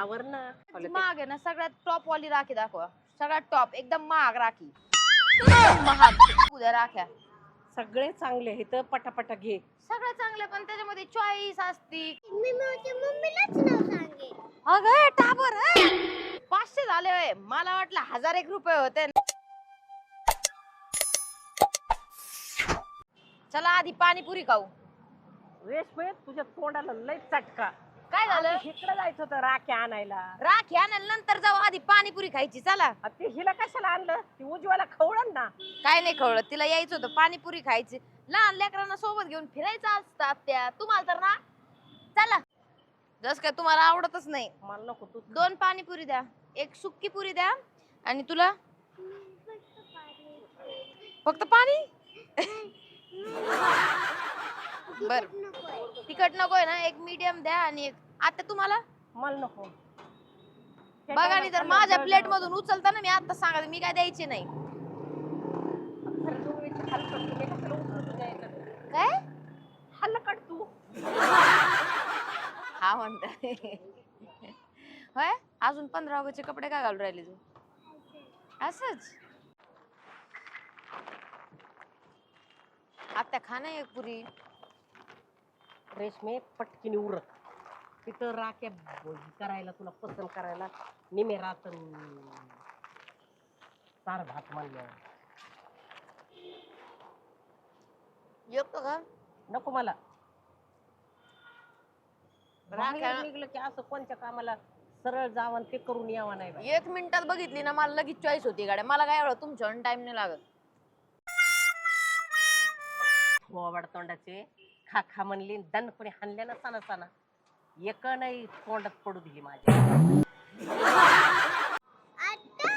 आवर ना. महाग आहे ना सगळ्यात टॉप वाली राखी दाखवा. सगळ्यात टॉप एकदम महाग राखी. महाग. उद्या राख्या. सगळे चांगले आहेत पटापटा घे. सगळं चांगलं पण त्याच्यामध्ये चॉईस असती. मी माझ्या मम्मीलाच नाव सांगे अगं टाबर पाचशे झाले होय. मला वाटलं हजार एक रुपये होते. चला आधी पाणीपुरी खाऊ. रेशमे तुझ्या तोंडाला लय चटका. काय झालं? इकडे जायचं होतं राख्या आणायला. राखी आणायला नंतर जाऊ आधी पाणीपुरी खायची चला. आ, ते हिला कशाला आणलं? ती उजवाला खवळण ना. काय नाही कळलं तिला यायचं होतं पाणीपुरी खायची. लहान लेकरांना सोबत घेऊन फिरायचं असतात त्या. तुम्हाला तर ना? चला. जस काय तुम्हाला आवडतच नाही. मला नको तू दोन पाणीपुरी द्या एक सुक्की पुरी द्या आणि तुला? फक्त पाणी? बर. तिखट नकोय ना एक मीडियम द्या आणि एक आता तुम्हाला? मला नको. बघा आणि जर माझ्या प्लेट मधून उचलता ना मी आता सांगा मी काय द्यायची नाही. काय? हल्लकट तू. हा म्हणता होय? अजून पंधरा ऑगस्टचे कपडे काय घालून राहिले तू? असच. आता खा ना एक पुरी. रेशमे पटकीने उरत तिथं राख्या करायला तुला पसंत करायला निमे रात चार भात म्हणलं येतो का नको मला. बाहेर निघलं की असं कोणत्या कामाला सरळ जावं आणि ते करून यावं नाही बाई. एक मिनिटात बघितली ना मला लगेच चॉईस होती गाड्या. मला काय एवढं तुमच्या टाइम नाही लागत. गोवाड तोंडाचे. खा खा म्हणली दणपणे हाणल्या ना साना साना. एक नाही तोंडात पडू दिली माझ्या आता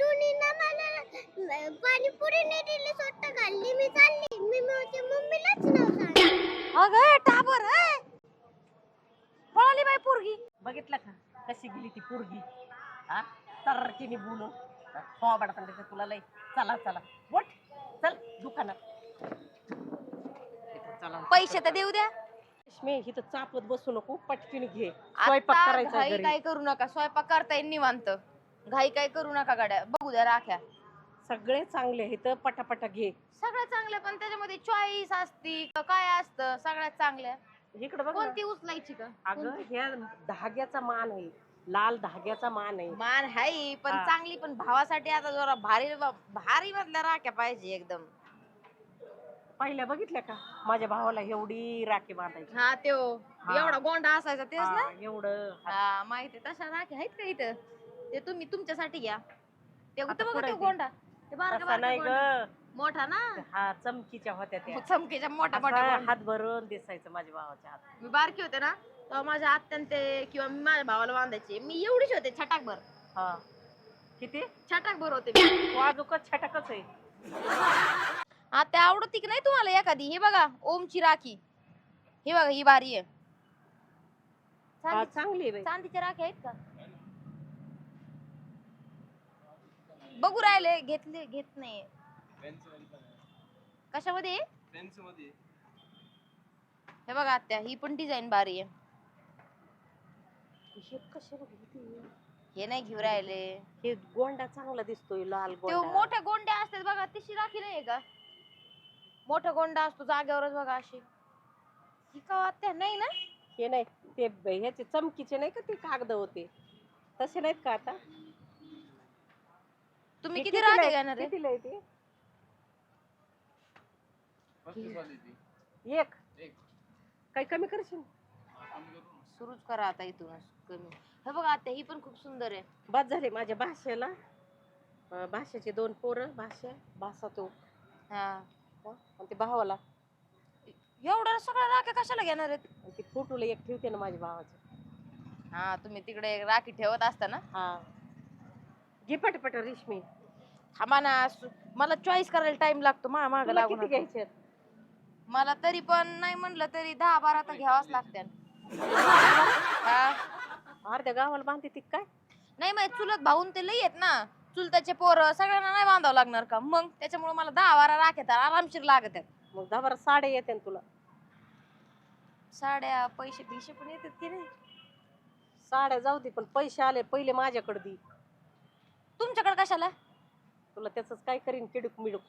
तुम्ही ना मला पाणीपुरी नाही दिली स्वतः खाल्ली मी चालली. मी माझ्या मम्मीलाच नाव सांगे अगं टाबर पळाली बाई पोरगी. बघितलं का? कशी गेली ती पोरगी? हा? तरकीने बोलून. तुला लय. चला चला. वट चल दुकानात. पैसे तर देऊ द्या. रेशमे इथं चापत बसू नको पटकीने घे. स्वयंपाक आता करायचा घाई घरी. काय करू नका स्वयंपाक करता येईल निवांत. घाई काय करू नका गाड्या बघू द्या राख्या. सगळे चांगले आहेत पटापटा घे. सगळ्यात चांगलं पण त्याच्यामध्ये चॉईस असती का काय असतं सगळ्यात चांगल्या. इकडे बघ ना. कोणती उचलायची का अगं कोणती? ह्या धाग्याचा मान आहे. लाल धाग्याचा मान आहे. मान हाय पण हा. चांगली पण भावासाठी आता जरा भारी भारी मधल्या राख्या पाहिजे एकदम. पहिल्या बघितल्या का? माझ्या भावाला एवढी राखी बांधायची. हा त्यो. हा. एवढा गोंडा असायचा तेच ना? हा, एवढं. हा माहिती तशा राख्या आहेत का इथं? ते तुम्ही तुमच्यासाठी घ्या. ते आता बघा कुठं तो आहे ते? गोंडा. ते बारका तसा बारका नाही गोंडा. ग. मोठा ना? हा चमकीच्या होत्या त्या. चमकीच्या मोठ्या मोठ्या असा गोंडा. हात भरून दिसायचं माझ्या भावाच्या हात. मी बारकी होते ना तेव्हा माझ्या आत्यान ते किंवा मी माझ्या भावाला बांधायचे. मी एवढीच होते छटाकभर. हा. किती? छटाकभर होते मी. वाजूकच छटाकच आहे. आत्या आवडती की नाही तुम्हाला एखादी? हे बघा ओमची राखी. हे बघा ही भारी आहे. हा, चांदी- चांगली आहे बाई. चांदीच्या राख्या आहेत का? बघू राहिले घेतले घेत नाही. कशामध्ये? हे बघा आत्या ही पण डिझाईन भारी आहे. हे कशाला घेते? हे नाही घेऊ राहिले. हे गोंडा चांगला दिसतोय लाल ते गोंडा. मोठे गोंडे असतात बघा तशी राखी नाही का? मोठा गोंडा असतो जागेवरच बघा अशी. ही का आत्या नाही ना? हे नाही ते ब- ह्याचे चमकीचे नाही का ते कागद होते? तसे नाहीत का आता? तुम्ही किती आहे? घेणार ते? एक. काही कमी करशील? सुरूच करा आता इथूनच कमी. हे बघा आत्या ही पण खूप सुंदर आहे. बाद झाले माझ्या भाषेला. अं, भाषेचे दोन पोरं भाषा भाषा तो. हा. हं? आणि ते भावाला एवढ्या सगळ्या राख्या कशाला घेणार आहेत? आणि ते फोटोला एक ठेवते ना माझ्या भावाचं. हा तुम्ही तिकडे एक राखी ठेवत असता ना? हा. घे पटपट रेशमी. थांबा ना सु- मला चॉईस करायला टाइम लागतो मा माग तुला लागून किती घ्यायचे मला तरी पण नाही म्हणलं तरी दहा बारा तर घ्यावाच लागत्या हा. अर्ध्या गावाला बांधते ती काय? नाही माहीत चुलत भाऊन ते लई आहेत ना. चुलताचे पोरं सगळ्यांना नाही बांधावं लागणार का? मग त्याच्यामुळे मला दहा बारा राख्यात आरामशीर लागत आहेत. मग दहा बारा साड्या येते तुला. साड्या पैसे बिशे पण येतात की नाही? साड्या जाऊ दे पण पैसे आले पहिले माझ्याकडे दे. तुमच्याकडे कशाला? तुला त्याच काय करीन किडूक मिडूक.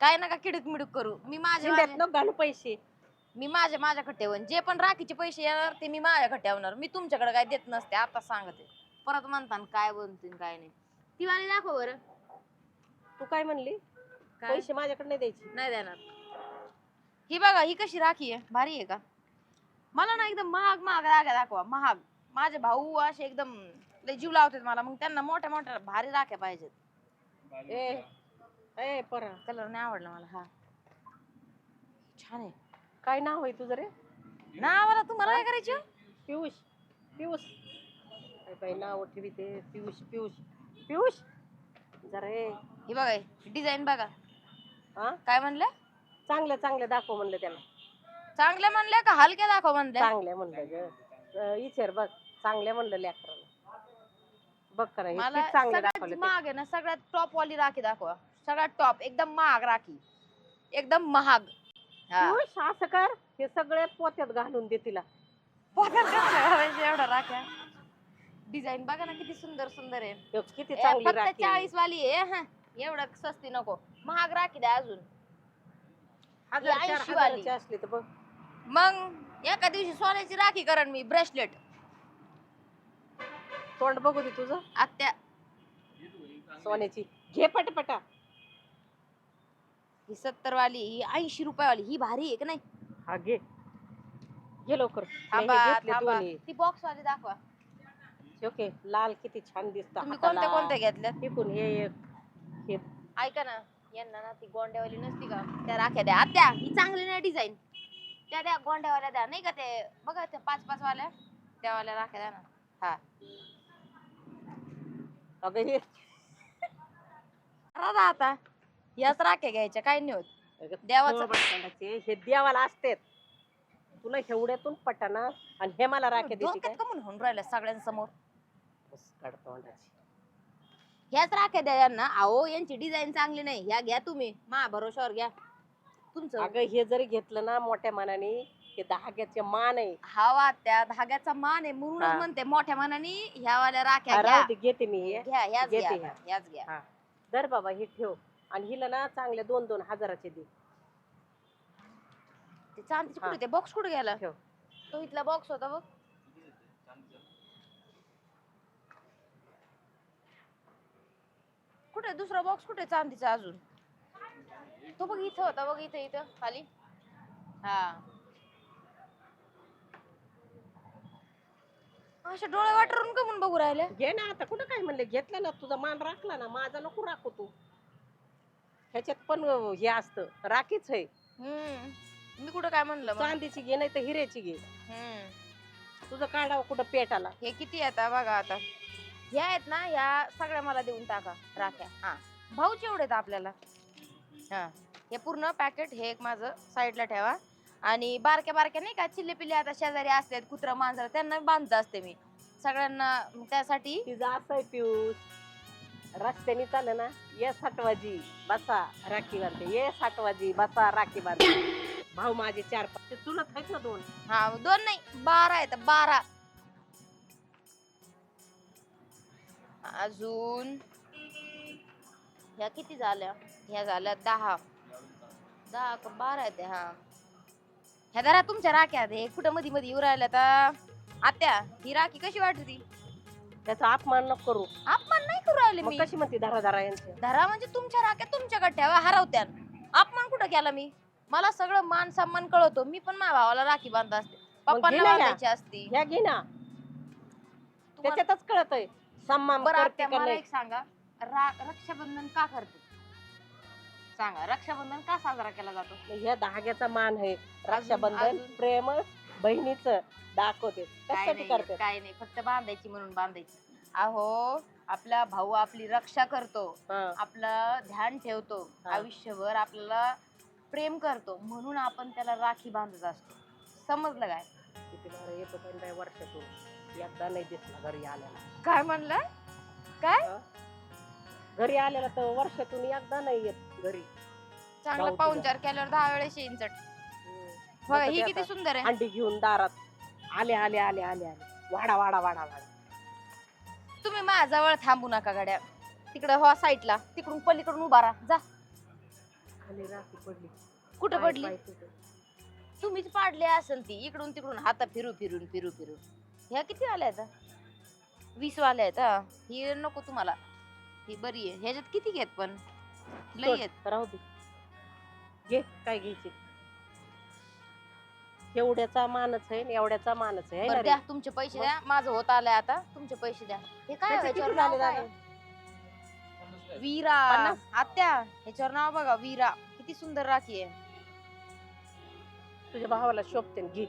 काय नका किडूक मिडूक करू. मी माझे जिल्ह्यात माझे- नको घालू पैसे. मी माझ्या माझ्याकडे ठेवन. जे पण राखीचे पैसे येणार ते मी माझ्याकडे ठेवणार. मी तुमच्याकडे काय देत नसते आता सांगते. परत म्हणता काय बोलतील काय नाही. ती वाली दाखव बरं. तू काय म्हणली? काय? पैसे माझ्याकडे नाही द्यायचे. नाही देणार. ही बघा ही कशी राखी आहे. भारी आहे का? मला ना एकदम महाग महाग राख्या दाखवा. महाग. माझे भाऊ असे एकदम लय जीव लावतात मला. मग त्यांना मोठ्या मोठ्या भारी राख्या पाहिजेत. ए ए परा. कलर नाही आवडला मला हा. छान आहे. काय नाव आहे तुझं रे? नावाला तुम्हाला काय करायची? पियुष. पियुष. काय बाई नाव ठेवी ते. पियुष पियुष. पियुष? जरा ही. बघा डिझाईन बघा. हा? काय म्हणलं? चांगलं चांगलं दाखव म्हणलं त्याला. चांगले म्हणले का हलके दाखव म्हणले? चांगल्या म्हणलं ग. अं, बघ चांगल्या म्हणलं लेकराला. बघ करा हे मला किती चांगलं सगळ्यात दाखवलं. महाग आहे ना सगळ्यात टॉप वाली राखी दाखवा. सगळ्यात टॉप एकदम महाग राखी. एकदम महाग. हा. पियुष असं कर. हे सगळे पोत्यात घालून दे तिला. कसं घालायचं एवढं राख्या. डिझाईन बघा ना किती सुंदर सुंदर आहे. किती ए, चांगली फक्त राखी आहे. चाळीस वाली आहे हा. एवढं स्वस्ती नको. महाग राखी द्या अजून. हजार ही चार 80 वाली. हजाराची असली तर बघ. मग एका दिवशी सोन्याची राखी करण मी ब्रेसलेट. तोंड बघू दे तुझं. आत्या. सोन्याची. घे पटपटा. ही सत्तर वाली ही ऐंशी रुपयावाली ही भारी आहे का नाही? हा घे. घे लवकर. नाही, हे थांबा घेतले थांबा. दोन्ही. ती बॉक्स वाली दाखवा. ओके लाल किती छान दिसत तुम्ही कोणत्या कोणत्या घेतल्या टिकून हे एक हे ऐका ना यांना ना ती गोंड्यावाली नसती का? त्या राख्या द्या. आत्या ही चांगली नाही डिझाईन त्या द्या गोंड्यावाल्या द्या. नाही का ते? बघा त्या पाच पाच वाल्या त्या वाल्या राख्या द्या ना. हा. अगं हे राधा आता. याच राख्या घ्यायच्या काय नाही होत. अगं, देवाचं- हे देवाला असते तुला एवढ्यातून पटाना आणि हे मला राखे देते काय? डोक्यात कमून होऊन राहिलं सगळ्यांसमोर. ह्याच राख्या द्या यांना. अहो यांची डिझाईन चांगली नाही. ह्या घ्या तुम्ही. मा भरोशावर घ्या. तुमचं. अगं हे जरी घेतलं ना मोठ्या मनाने हे धाग्याचे मान आहे. हवा त्या धाग्याचा मान आहे. म्हणूनच हा. म्हणते मोठ्या मनाने ह्या वाल्या राख्या घ्या. राहू दे, घेते मी हे. घ्या ह्याच घेते घ्या ह्या. ह्याच घ्या. हा. धर बाबा हे ठेव. आणि हिला ना चांगले दोन दोन हजाराचे दे. ते चांदीचे हा. कुठे ते बॉक्स कुठे गेला? ठेव. तो इथला बॉक्स होता बघ. कुठे? दुसरा बॉक्स कुठे चांदीचा अजून? तो बघ इथं होता बघ इथं इथं खाली. हा. अशा डोळे वाटरून का म्हणून बघू राहिले? घे ना आता कुठं काय म्हणले? घेतलं ना तुझा मान राखला ना माझा नको राखू तू. ह्याच्यात पण हे असतं राखीच आहे. हम्म. मी कुठं काय म्हणलं मग? चांदीची घे नाही तर हिऱ्याची घे. हम्म. तुझं काढावं कुठं पेटाला. हे किती आता? बघा आता. ह्या आहेत ना ह्या सगळ्या मला देऊन टाका राख्या. हा. भाऊच एवढे आहेत आपल्याला. हा. हे पूर्ण पॅकेट हे एक माझं साईडला ठेवा. आणि बारक्या बारक्या नाही का चिल्ले पिल्ले आता शेजारी असतात कुत्रा मांजर त्यांना बांधत असते मी. सगळ्यांना त्यासाठी तिचं असं आहे पिऊस. रस्त्याने चाल ना ये साठवाजी बसा राखी बांधते. ये साठवाजी बसा राखी बांधते. भाऊ माझे चार पाच ते चुलत आहेत ना दोन. हा दोन नाही बारा आहेत बारा. अजून ह्या किती झाल्या? ह्या झाल्या दहा. दहा का बारा आहेत ह्या, हा ह्या जरा तुमच्या राख्या हे. कुठं मध्ये मध्ये येऊ राहिल्या तर आत्या ही राखी कशी वाटते? त्याचा अपमान नको करू. अपमान नाही करू राहिले मग मी. कशी म्हणते धरा धरा यांचे? धरा म्हणजे तुमच्या राख्या तुमच्याकडे ठेवा हरवत्यान. अपमान कुठं केला मी? मला सगळं मान सन्मान कळवतो. मी पण माझ्या भावाला राखी बांधत असते. पप्पांना घे ना या. बांधायची असती. ह्या घे ना. तुम्हाला- त्याच्यातच कळत आहे सम्मान बरं करते आत्या का मला नाही? एक सांगा. रा- रक्षाबंधन का करते? सांगा रक्षाबंधन का साजरा केला जातो? ह्या धाग्याचा मान आहे. रक्षाबंधन अजून? प्रेम बहिणीच दाखवते. काय कशासाठी नाही करते? काय नाही फक्त बांधायची म्हणून बांधायची. अहो आपला भाऊ आपली रक्षा करतो. हा. आपलं ध्यान ठेवतो. हा. आयुष्यभर आपल्याला प्रेम करतो. म्हणून आपण त्याला राखी बांधत असतो. समजलं काय? किती येतो पण बाई वर्षातून. एकदा नाही दिसला घरी आलेला. काय म्हणलं? काय? घरी आलेला तर वर्षातून एकदा नाही येत घरी. चांगला भाऊ पाहुणचार केल्यावर दहा वेळेस येईन चट. बघा ही किती सुंदर आहे. अंडी घेऊन दारात. आले आले आले आले आले. वाडा वाडा वाडा वाडा. तुम्ही माझ्याजवळ थांबू नका गाड्या. तिकडे हो साईडला. तिकडून पलीकडून उभा राहा. जा. खाली राखी पडली. कुठं पडली? पाय तुटले. तुम्हीच पाडले असेल ती. इकडून तिकडून. हात फिरू फिरून फिरू फिरू. ह्या किती आल्या आहेत? वीस वाल्या आहेत हा. ही नको तुम्हाला. ही बरी आहे. ह्याच्यात किती घेत पण? लई सोड, आहेत. राहू दे. घे काय घ्यायची? एवढ्याचा मानच आहे आणि एवढ्याचा मानच आहे है ना बरं रे? द्या तुमचे पैसे द्या. माझं होत आलंय आता. तुमचे पैसे द्या. हे काय त्याचे ह्याच्यावर किती नाव झाले काय? वीरा. पन्नास? आत्या ह्याच्यावर नाव बघा वीरा. किती सुंदर राखी आहे. तुझ्या भावाला शोभते ना, घे.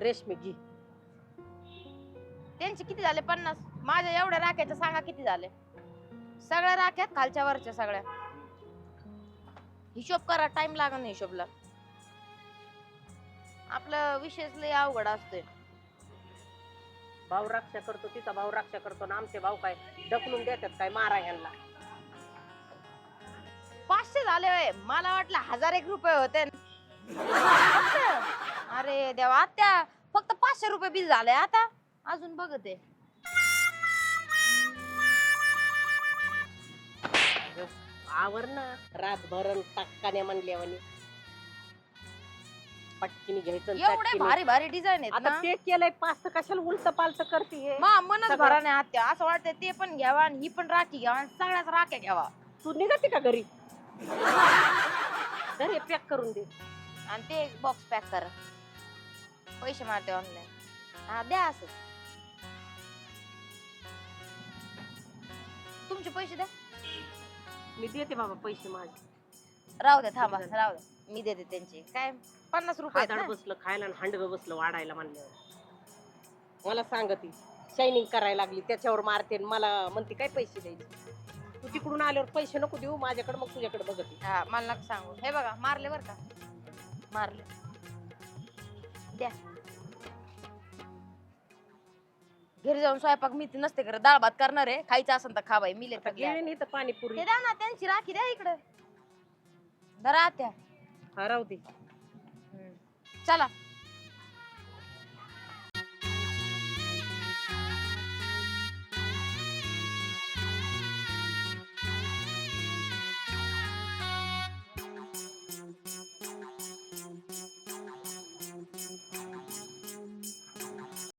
रेशमी घे. त्यांचे किती झाले? पन्नास. माझ्या एवढ्या राख्याच्या सांगा किती झाले? सगळ्या राख्यात खालच्या वरच्या सगळ्या. हिशोब करा टाइम नाही हिशोबला. आपलं विशेष लय अवघड असतोय. भाऊ रक्षा करतो तिचा भाऊ रक्षा करतो ना आमचे भाऊ काय ढकलून देतात काय मारा ह्यांना? पाचशे झाले होय. मला वाटलं हजार एक रुपये होते? अरे देवा आत्या फक्त पाचशे रुपये बिल झाले आता. अजून बघते आवर ना. रातभर टक्काने म्हणल्यावानी पटकीने घ्यायचं आणि एवढे. भारी भारी डिझाईन आहेत आता ना. ते केलंय पाच तर कशाला उलट पालत करते हे? मा मनच सगळं. भरा नाही आत्या असं वाटतंय ते पण घ्यावा आणि ही पण राखी घ्यावा आणि सगळ्याच राख्या घ्यावा. तू निघते का घरी? तर हे पॅक करून दे. आणि ते बॉक्स पॅक करा. पैसे मारते ऑनलाईन हा द्या असं. तुमचे पैसे द्या. मी देते बाबा पैसे माझे. राहू द्या थांबा राहू द्या. मी देते त्यांचे. काय पन्नास रुपये आहेत हाताळ ना? बसलं खायला आणि हांडगं बसलं वाढायला म्हणल्यावर. मला सांगती शायनिंग करायला लागली त्याच्यावर मारते आणि मला म्हणते काय पैसे द्यायचे? तू तिकडून आल्यावर पैसे नको देऊ माझ्याकडे मग तुझ्याकडे बघते हा मला नका सांगू. हे बघा मारले बर का? मारले. द्या. घरी जाऊन स्वयंपाक मी ती नसते करत डाळ भात करणार आहे. खायचं असेल तर खा बाई मी गेले नाही तर पाणीपुरी. ते द्या ना त्यांची राखी द्या इकडं. धरा आत्या. हा राहू दे. चला.